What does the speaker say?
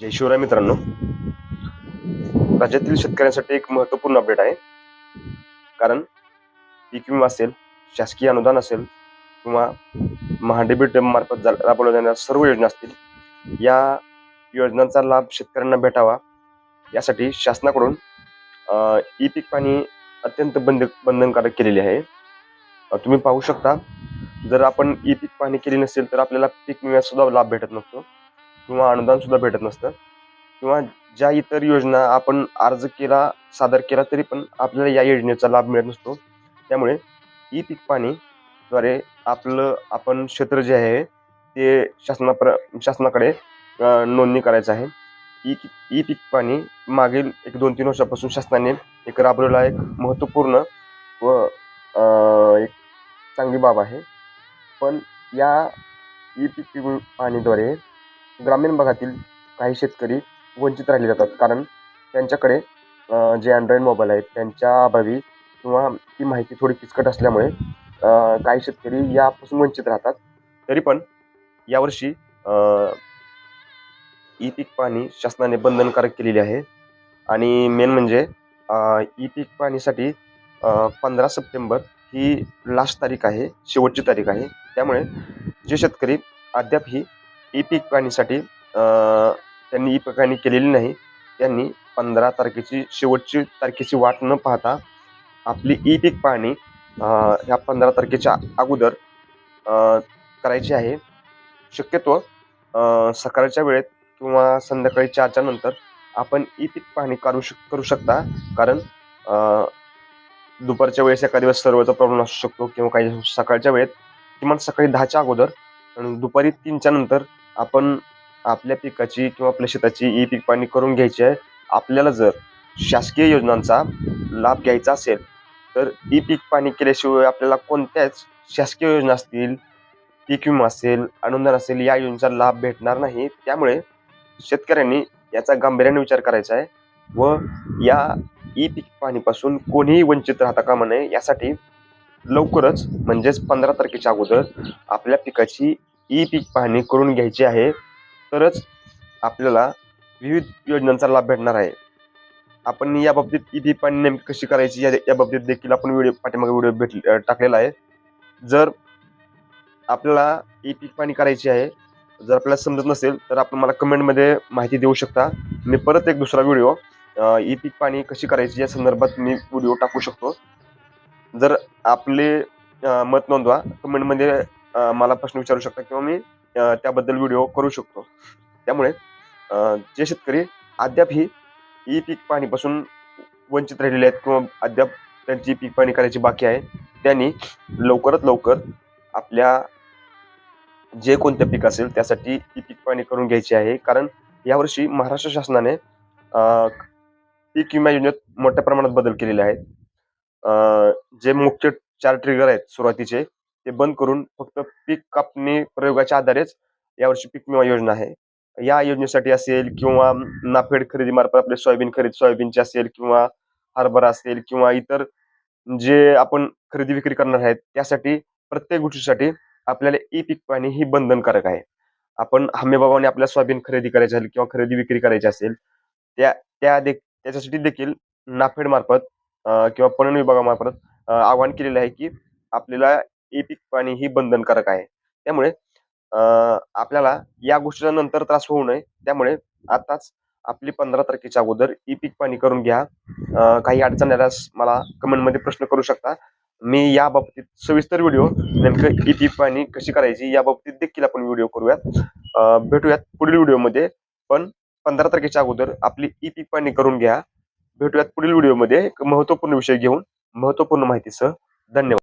जय शिवराय मित्रांनो. राज्यातील शेतकऱ्यांसाठी एक महत्त्वपूर्ण अपडेट आहे. कारण पीक विमा असेल शासकीय अनुदान असेल किंवा महाडेबिट मार्फत जा- राबवल्या जाणाऱ्या सर्व योजना असतील या योजनांचा लाभ शेतकऱ्यांना भेटावा. यासाठी शासनाकडून ई पीक पाणी अत्यंत बंद बंधनकारक केलेली आहे. तुम्ही पाहू शकता जर आपण ई पीक पाणी केली नसेल तर आपल्याला पीक विम्याचा सुद्धा लाभ भेटत नसतो. किंवा अनुदान सुद्धा भेटत नसतं. किंवा ज्या इतर योजना आपण अर्ज केला सादर केला तरी पण आपल्याला या योजनेचा लाभ मिळत नसतो. त्यामुळे ई पीक पाणीद्वारे आपलं आपण क्षेत्र जे आहे ते शासनाप्र शासनाकडे नोंदणी करायचं आहे. ई ई पीक पाणी मागील एक दोन तीन वर्षापासून शासनाने एक राबवलेला एक महत्त्वपूर्ण व एक चांगली बाब आहे. पण या ई पीक पाणीद्वारे ग्रामीण भागातील काही शेतकरी वंचित राहिले जातात. कारण त्यांच्याकडे जे अँड्रॉईड मोबाईल आहेत त्यांच्या अभावी किंवा ती माहिती थोडी किचकट असल्यामुळे काही शेतकरी यापासून वंचित राहतात. तरी पण यावर्षी ई पीक पाणी शासनाने बंधनकारक केलेली आहे. आणि मेन म्हणजे ई पीक पाणीसाठी पंधरा सप्टेंबर ही लास्ट तारीख आहे शेवटची तारीख आहे. त्यामुळे जे शेतकरी अद्याप ही ई पीक पाणीसाठी त्यांनी ई पीक पाणी केलेली नाही. त्यांनी पंधरा तारखेची शेवटची तारखेची वाट न पाहता आपली ई पीक पाणी ह्या पंधरा तारखेच्या अगोदर करायची आहे. शक्यतो सकाळच्या वेळेत किंवा संध्याकाळी चारच्या नंतर आपण ई पीक पाणी करू शक करू शकता. कारण दुपारच्या वेळेस एका दिवस सर्वचा प्रॉब्लेम असू शकतो किंवा काही सकाळच्या वेळेत किमान सकाळी दहाच्या अगोदर आणि दुपारी तीनच्या नंतर आपण आपल्या पिकाची किंवा आपल्या शेताची ई पीक पाणी करून घ्यायची आहे. आपल्याला जर शासकीय योजनांचा लाभ घ्यायचा असेल तर ई पीक पाणी केल्याशिवाय आपल्याला कोणत्याच शासकीय योजना असतील पीक विमा असेल अनुदान असेल या योजनेचा लाभ भेटणार नाही. त्यामुळे शेतकऱ्यांनी याचा गांभीर्याने विचार करायचा आहे व या ई पीक पाणीपासून कोणीही वंचित राहता कामा नये. यासाठी लवकरच म्हणजेच पंधरा तारखेच्या अगोदर आपल्या पिकाची ई पीक पाहणी करून घ्यायची आहे तरच आपल्याला विविध योजनांचा लाभ भेटणार आहे. आपण या बाबतीत ई पीक पाणी नेमकी कशी करायची या या बाबतीत देखील आपण व्हिडिओ पाठीमागे व्हिडिओ भेट टाकलेला आहे. जर आपल्याला ई पीक पाणी करायची आहे जर आपल्याला समजत नसेल तर आपण मला कमेंटमध्ये माहिती देऊ शकता. मी परत एक दुसरा व्हिडिओ ई पीक पाणी कशी करायची या संदर्भात मी व्हिडिओ टाकू शकतो. जर आपले मत नोंदवा कमेंटमध्ये मला प्रश्न विचारू शकता किंवा मी त्याबद्दल व्हिडिओ करू शकतो. त्यामुळे जे शेतकरी अद्याप ही ई पीक पाणीपासून वंचित राहिलेले आहेत किंवा अद्याप त्यांची पीक पाणी करायची बाकी आहे त्यांनी लवकरात लवकर आपल्या जे कोणतं पीक असेल त्यासाठी ई पीक पाणी करून घ्यायची आहे. कारण यावर्षी महाराष्ट्र शासनाने पीक विमा योजनेत मोठ्या प्रमाणात बदल केलेले आहेत. जे मुख्य चार ट्रिगर आहेत सुरुवातीचे ते बंद करून फक्त पीक कापणी प्रयोगाच्या आधारेच यावर्षी पीक विमा योजना आहे. या योजनेसाठी असेल किंवा नाफेड खरेदी मार्फत आपले सोयाबीन खरेदी सोयाबीनची असेल किंवा हरभरा असेल किंवा इतर जे आपण खरेदी विक्री करणार आहेत त्यासाठी प्रत्येक गोष्टीसाठी आपल्याला ई पीक पाणी ही बंधनकारक आहे. आपण हमीभावाने आपल्या सोयाबीन खरेदी करायची असेल किंवा खरेदी विक्री करायची असेल त्या त्या दे त्याच्यासाठी देखील नाफेड मार्फत किंवा पणन विभागामार्फत आवाहन केलेलं आहे की आपल्याला ई पीक पाणी ही बंधनकारक आहे. त्यामुळे आपल्याला या गोष्टीचा नंतर त्रास होऊ नये. त्यामुळे आताच आपली पंधरा तारखेच्या अगोदर ई पीक पाणी करून घ्या. काही अडचण आल्यास मला कमेंटमध्ये प्रश्न करू शकता. मी या बाबतीत सविस्तर व्हिडिओ नेमकं ई पीक पाणी कशी करायची या बाबतीत देखील आपण व्हिडिओ करूयात. भेटूयात पुढील व्हिडिओमध्ये पण पंधरा तारखेच्या अगोदर आपली ई पीक पाणी करून घ्या. भेटूयात पुढील व्हिडिओमध्ये एक महत्त्वपूर्ण विषय घेऊन. महत्त्वपूर्ण माहितीसह. धन्यवाद.